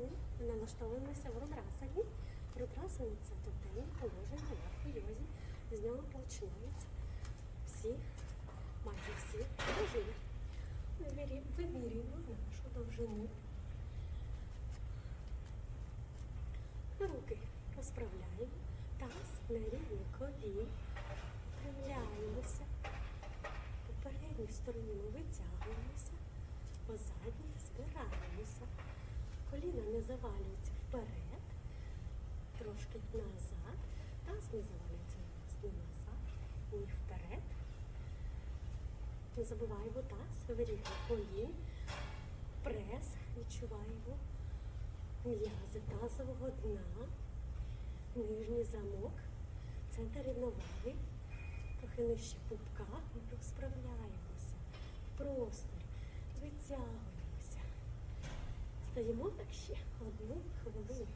Ми налаштовуємося в рудрасані. Рудрасані це тотемне положення верху йозі. З нього починаються всі, майже всі положення. Вимірюємо нашу довжину. Руки розправляємо, таз на рівні колін. Випрямляємося. По передній стороні ми витягуємося, по задній збираємося. Завалюються вперед, трошки назад. Таз не завалюється ні назад, ні вперед. Не забуваємо таз, вирівнюємо колін, прес, відчуваємо м'язи тазового дна, нижній замок, центр рівноваги, трохи нижче пупка, ми розправляємося в просторі, Даємо так ще одну хвилину.